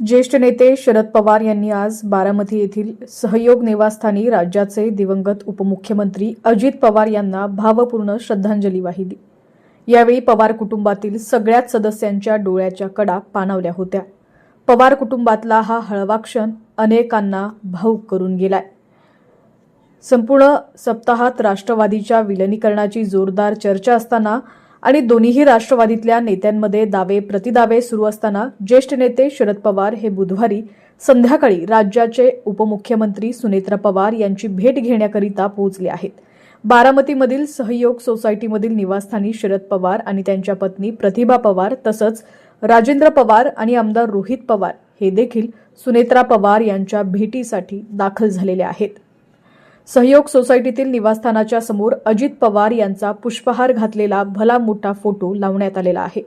ज्येष्ठ नेते शरद पवार यांनी आज बारामती येथील सहयोग निवासस्थानी राज्याचे दिवंगत उपमुख्यमंत्री अजित पवार यांना भावपूर्ण श्रद्धांजली वाहिली. यावेळी पवार कुटुंबातील सगळ्याच सदस्यांच्या डोळ्याच्या कडा पाणावल्या होत्या. पवार कुटुंबातला हा हळवा क्षण अनेकांना भाऊक करून गेलाय. संपूर्ण सप्ताहात राष्ट्रवादीच्या विलनीकरणाची जोरदार चर्चा असताना आणि दोन्हीही राष्ट्रवादीतल्या नेत्यांमध्ये दावे प्रतिदावे सुरू असताना ज्येष्ठ नेते शरद पवार हे बुधवारी संध्याकाळी राज्याचे उपमुख्यमंत्री सुनेत्रा पवार यांची भेट घेण्याकरिता पोहोचले आहेत. बारामतीमधील सहयोग सोसायटीमधील निवासस्थानी शरद पवार आणि त्यांच्या पत्नी प्रतिभा पवार तसंच राजेंद्र पवार आणि आमदार रोहित पवार हे देखील सुनेत्रा पवार यांच्या भेटीसाठी दाखल झालेले आहेत. सहयोग सोसायटीतील निवासस्थानाच्या समोर अजित पवार यांचा पुष्पहार घातलेला भला मोठा फोटो लावण्यात आलेला आहे.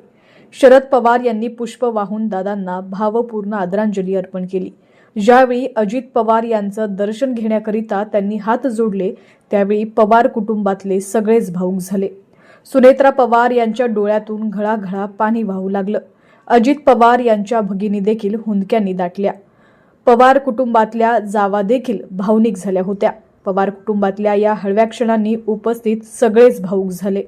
शरद पवार यांनी पुष्प वाहून दादांना भावपूर्ण आदरांजली अर्पण केली. ज्यावेळी अजित पवार यांचं दर्शन घेण्याकरिता त्यांनी हात जोडले त्यावेळी पवार कुटुंबातले सगळेच भाऊक झाले. सुनेत्रा पवार यांच्या डोळ्यातून घळाघळा पाणी वाहू लागलं. अजित पवार यांच्या भगिनी देखील हुंदक्यांनी दाटल्या. पवार कुटुंबातल्या जावा देखील भावनिक झाल्या होत्या. पवार कुटुंबातल्या या हळव्या क्षणांनी उपस्थित सगळेच भाऊक झाले.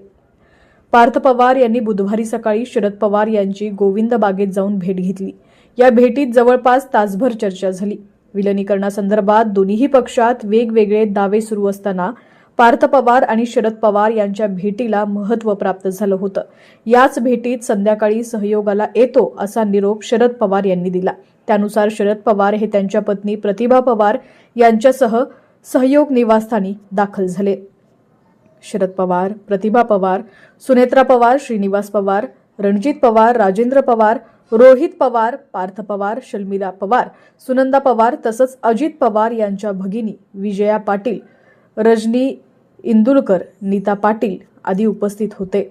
पार्थ पवार यांनी बुधवारी सकाळी शरद पवार यांची गोविंद बागेत जाऊन भेट घेतली. या भेटीत जवळपास तासभर चर्चा झाली. विलनीकरणासंदर्भात दोन्हीही पक्षात वेगवेगळे दावे सुरू असताना पार्थ पवार आणि शरद पवार यांच्या भेटीला महत्त्व प्राप्त झालं होतं. याच भेटीत संध्याकाळी सहयोगाला येतो असा निरोप शरद पवार यांनी दिला. त्यानुसार शरद पवार हे त्यांच्या पत्नी प्रतिभा पवार यांच्यासह सहयोग निवासस्थानी दाखल झाले. शरद पवार प्रतिभा पवार सुनेत्रा पवार श्रीनिवास पवार रणजित पवार राजेंद्र पवार रोहित पवार पार्थ पवार शर्मिला पवार सुनंदा पवार तसंच अजित पवार यांच्या भगिनी विजया पाटील रजनी इंदुलकर नीता पाटील आदी उपस्थित होते.